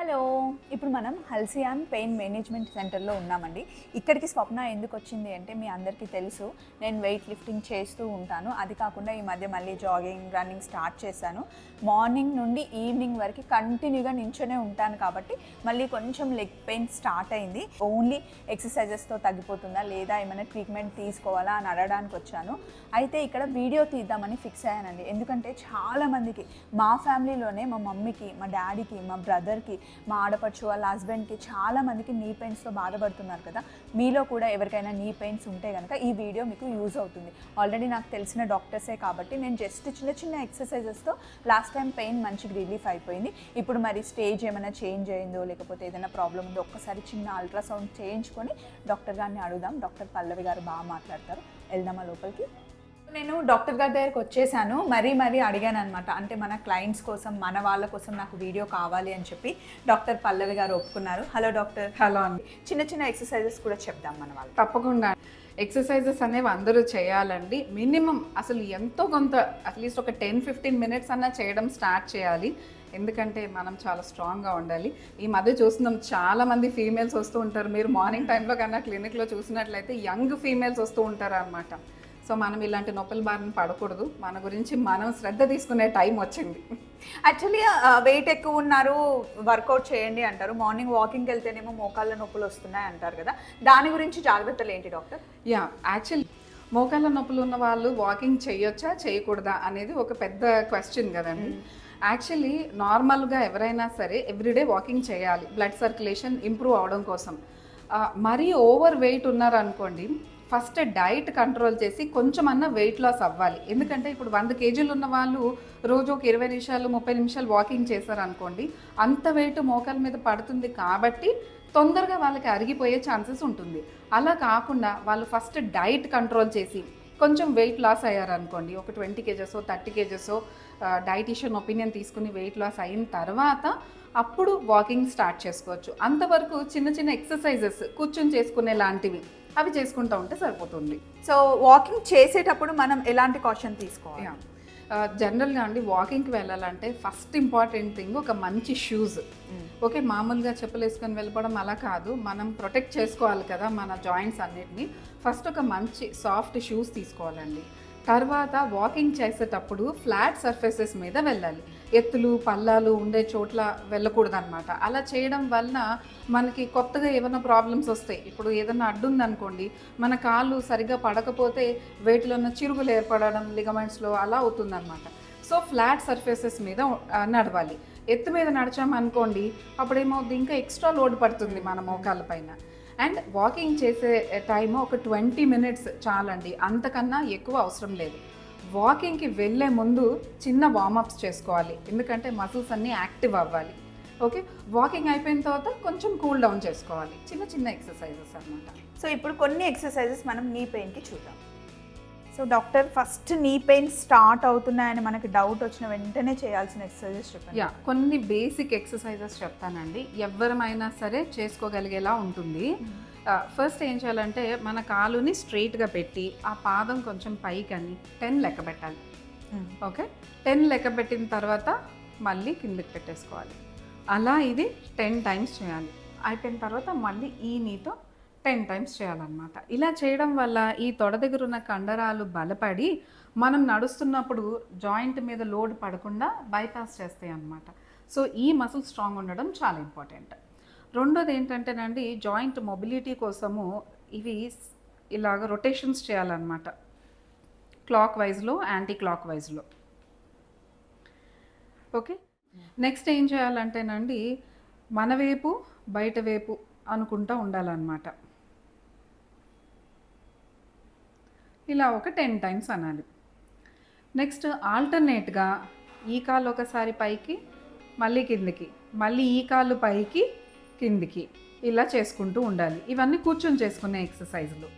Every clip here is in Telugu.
హలో. ఇప్పుడు మనం హల్సియాన్ పెయిన్ మేనేజ్మెంట్ సెంటర్లో ఉన్నామండి. ఇక్కడికి స్వప్న ఎందుకు వచ్చింది అంటే మీ అందరికీ తెలుసు. నేను వెయిట్ లిఫ్టింగ్ చేస్తూ ఉంటాను. అది కాకుండా ఈ మధ్య మళ్ళీ జాగింగ్ రన్నింగ్ స్టార్ట్ చేశాను. మార్నింగ్ నుండి ఈవినింగ్ వరకు కంటిన్యూగా నించొనే ఉంటాను కాబట్టి మళ్ళీ కొంచెం లెగ్ పెయిన్ స్టార్ట్ అయింది. ఓన్లీ ఎక్సర్సైజెస్తో తగ్గిపోతుందా లేదా ఏమైనా ట్రీట్మెంట్ తీసుకోవాలా అని అడగడానికి వచ్చాను. అయితే ఇక్కడ వీడియో తీద్దామని ఫిక్స్ అయ్యానండి. ఎందుకంటే చాలామందికి మా ఫ్యామిలీలోనే మా మమ్మీకి మా డాడీకి మా బ్రదర్కి మా ఆడపడుచు వాళ్ళ హస్బెండ్కి చాలామందికి నీ పెయిన్స్తో బాధపడుతున్నారు కదా. మీలో కూడా ఎవరికైనా నీ పెయిన్స్ ఉంటే కనుక ఈ వీడియో మీకు యూజ్ అవుతుంది. ఆల్రెడీ నాకు తెలిసిన డాక్టర్సే కాబట్టి నేను జస్ట్ చిన్న చిన్న ఎక్సర్సైజెస్తో లాస్ట్ టైం పెయిన్ మంచిగా రిలీఫ్ అయిపోయింది. ఇప్పుడు మరి స్టేజ్ ఏమైనా చేంజ్ అయిందో లేకపోతే ఏదైనా ప్రాబ్లం ఉందో ఒక్కసారి చిన్న అల్ట్రాసౌండ్ చేయించుకొని డాక్టర్ గారిని అడుగుదాం. డాక్టర్ పల్లవి గారు బాగా మాట్లాడతారు. వెళ్దామా లోపలికి? నేను డాక్టర్ గారి దగ్గరికి వచ్చేసాను. మరీ మరీ అడిగాను అనమాట అంటే మన క్లయింట్స్ కోసం మన వాళ్ళ కోసం నాకు వీడియో కావాలి అని చెప్పి డాక్టర్ పల్లవి గారు ఒప్పుకున్నారు. Hello doctor. హలో అండి. చిన్న చిన్న ఎక్సర్సైజెస్ కూడా చెప్దాం మన వాళ్ళు తప్పకుండా. ఎక్సర్సైజెస్ అనేవి అందరూ చేయాలండి. మినిమం అసలు ఎంతో కొంత అట్లీస్ట్ ఒక టెన్ ఫిఫ్టీన్ మినిట్స్ అన్నా చేయడం స్టార్ట్ చేయాలి. ఎందుకంటే మనం చాలా స్ట్రాంగ్గా ఉండాలి. ఈ మధ్య చూస్తున్నాం చాలా మంది ఫీమేల్స్ వస్తూ ఉంటారు. మీరు మార్నింగ్ టైంలో కన్నా క్లినిక్లో చూసినట్లయితే యంగ్ ఫీమేల్స్ వస్తూ ఉంటారు అనమాట సో మనం ఇలాంటి నొప్పుల బారిన పడకూడదు. మన గురించి మనం శ్రద్ధ తీసుకునే టైం వచ్చింది. యాక్చువల్లీ వెయిట్ ఎక్కువ ఉన్నారు వర్కౌట్ చేయండి అంటారు. మార్నింగ్ వాకింగ్కి వెళ్తేనేమో మోకాళ్ళ నొప్పులు వస్తున్నాయి అంటారు కదా. దాని గురించి జాగ్రత్తలు ఏంటి డాక్టర్? యా యాక్చువల్లీ మోకాళ్ళ నొప్పులు ఉన్న వాళ్ళు వాకింగ్ చేయొచ్చా చేయకూడదా అనేది ఒక పెద్ద క్వశ్చన్ కదండి. యాక్చువల్లీ నార్మల్గా ఎవరైనా సరే ఎవ్రీడే వాకింగ్ చేయాలి. బ్లడ్ సర్క్యులేషన్ ఇంప్రూవ్ అవడం కోసం. మరీ ఓవర్ వెయిట్ ఉన్నారనుకోండి ఫస్ట్ డైట్ కంట్రోల్ చేసి కొంచెం అన్న వెయిట్ లాస్ అవ్వాలి. ఎందుకంటే ఇప్పుడు వంద కేజీలు ఉన్న వాళ్ళు రోజు ఒక ఇరవై నిమిషాలు ముప్పై నిమిషాలు వాకింగ్ చేశారనుకోండి అంత వెయిట్ మోకాల మీద పడుతుంది కాబట్టి తొందరగా వాళ్ళకి అరిగిపోయే ఛాన్సెస్ ఉంటుంది. అలా కాకుండా వాళ్ళు ఫస్ట్ డైట్ కంట్రోల్ చేసి కొంచెం వెయిట్ లాస్ అయ్యారనుకోండి ఒక twenty kgs thirty kgs dietician opinion తీసుకుని వెయిట్ లాస్ అయిన తర్వాత అప్పుడు వాకింగ్ స్టార్ట్ చేసుకోవచ్చు. అంతవరకు చిన్న చిన్న ఎక్సర్సైజెస్ కూర్చొని చేసుకునే లాంటివి అవి చేసుకుంటూ ఉంటే సరిపోతుంది. సో వాకింగ్ చేసేటప్పుడు మనం ఎలాంటి కాషన్ తీసుకోవాలి? జనరల్గా అండి వాకింగ్కి వెళ్ళాలంటే ఫస్ట్ ఇంపార్టెంట్ థింగ్ ఒక మంచి షూస్ ఓకే మామూలుగా చెప్పులు వేసుకొని వెళ్ళిపోవడం అలా కాదు. మనం ప్రొటెక్ట్ చేసుకోవాలి కదా మన జాయింట్స్ అన్నిటిని. ఫస్ట్ ఒక మంచి సాఫ్ట్ షూస్ తీసుకోవాలండి. తర్వాత వాకింగ్ చేసేటప్పుడు ఫ్లాట్ సర్ఫేసెస్ మీద వెళ్ళాలి. ఎత్తులు పల్లాలు ఉండే చోట్ల వెళ్ళకూడదు అనమాట అలా చేయడం వలన మనకి కొత్తగా ఏమైనా ప్రాబ్లమ్స్ వస్తాయి. ఇప్పుడు ఏదైనా అడ్డుందనుకోండి మన కాళ్ళు సరిగ్గా పడకపోతే వేటిలో ఉన్న చిరుగులు ఏర్పడడం లిగమెంట్స్లో అలా అవుతుందన్నమాట. సో ఫ్లాట్ సర్ఫేసెస్ మీద నడవాలి. ఎత్తు మీద నడిచామనుకోండి అప్పుడేమవుతుంది ఇంకా ఎక్స్ట్రా లోడ్ పడుతుంది మన మోకాళ్ళ పైన. అండ్ వాకింగ్ చేసే టైం ఒక ట్వంటీ మినిట్స్ చాలండి. అంతకన్నా ఎక్కువ అవసరం లేదు. వాకింగ్కి వెళ్ళే ముందు చిన్న వార్మప్స్ చేసుకోవాలి. ఎందుకంటే మసిల్స్ అన్నీ యాక్టివ్ అవ్వాలి. ఓకే? వాకింగ్ అయిపోయిన తర్వాత కొంచెం కూల్ డౌన్ చేసుకోవాలి. చిన్న చిన్న ఎక్సర్సైజెస్ అనమాట సో ఇప్పుడు కొన్ని ఎక్సర్సైజెస్ మనం నీ పెయిన్కి చూద్దాం. So doctor first knee pain start అవుతున్నాయని మనకి డౌట్ వచ్చిన వెంటనే చేయాల్సిన ఎక్సర్సైజెస్ చెప్పండి. యా కొన్ని బేసిక్ ఎక్సర్సైజెస్ చెప్తానండి. ఎవరమైనా సరే చేసుకోగలిగేలా ఉంటుంది. ఫస్ట్ ఏం చేయాలంటే మన కాలుని స్ట్రైట్గా పెట్టి ఆ పాదం కొంచెం పైకని టెన్ లెక్క పెట్టాలి. ఓకే టెన్ లెక్క పెట్టిన తర్వాత మళ్ళీ కిందకి పెట్టేసుకోవాలి. అలా ఇది టెన్ టైమ్స్ చేయాలి. అయిపోయిన తర్వాత మళ్ళీ ఈ నీతో టెన్ టైమ్స్ చేయాలన్నమాట. ఇలా చేయడం వల్ల ఈ తొడ దగ్గర ఉన్న కండరాలు బలపడి మనం నడుస్తున్నప్పుడు జాయింట్ మీద లోడ్ పడకుండా బైపాస్ చేస్తాయి అన్నమాట. సో ఈ మసిల్ స్ట్రాంగ్ ఉండడం చాలా ఇంపార్టెంట్. రెండోది ఏంటంటేనండి జాయింట్ మొబిలిటీ కోసము ఇవి ఇలాగ రొటేషన్స్ చేయాలన్నమాట. క్లాక్ వైజ్లో యాంటీ క్లాక్ వైజ్లో ఓకే? నెక్స్ట్ ఏం చేయాలంటేనండి మన వైపు బయట వైపు అనుకుంటా ఉండాలన్నమాట. ఇలా ఒక టెన్ టైమ్స్ అనాలి. నెక్స్ట్ ఆల్టర్నేట్గా ఈ కాలు ఒకసారి పైకి మళ్ళీ కిందికి మళ్ళీ ఈ కాలు పైకి కిందికి ఇలా చేసుకుంటూ ఉండాలి. ఇవన్నీ కూర్చొని చేసుకునే ఎక్సర్సైజ్లు.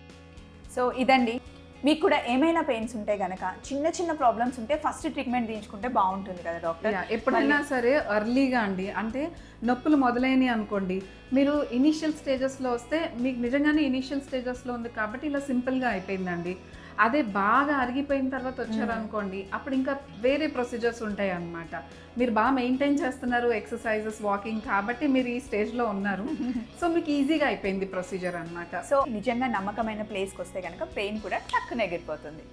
సో ఇదండి. మీకు కూడా ఏమైనా పెయిన్స్ ఉంటే గనక చిన్న చిన్న ప్రాబ్లమ్స్ ఉంటే ఫస్ట్ ట్రీట్మెంట్ తీయించుకుంటే బాగుంటుంది కదా డాక్టర్? ఎప్పుడైనా సరే ఎర్లీగా అండి అంటే నొప్పులు మొదలైనవి అనుకోండి మీరు ఇనీషియల్ స్టేజెస్లో వస్తే మీకు నిజంగానే ఇనీషియల్ స్టేజెస్లో ఉంది కాబట్టి ఇలా సింపుల్గా అయిపోయిందండి. అదే బాగా అరిగిపోయిన తర్వాత వచ్చారనుకోండి అప్పుడు ఇంకా వేరే ప్రొసీజర్స్ ఉంటాయి అన్నమాట మీరు బాగా మెయింటైన్ చేస్తున్నారు ఎక్సర్సైజెస్ వాకింగ్ కాబట్టి మీరు ఈ స్టేజ్లో ఉన్నారు. సో మీకు ఈజీగా అయిపోయింది ప్రొసీజర్ అన్నమాట. సో నిజంగా నమ్మకమైన ప్లేస్కి వస్తే కనుక పెయిన్ కూడా టక్కున ఎగిరిపోతుంది.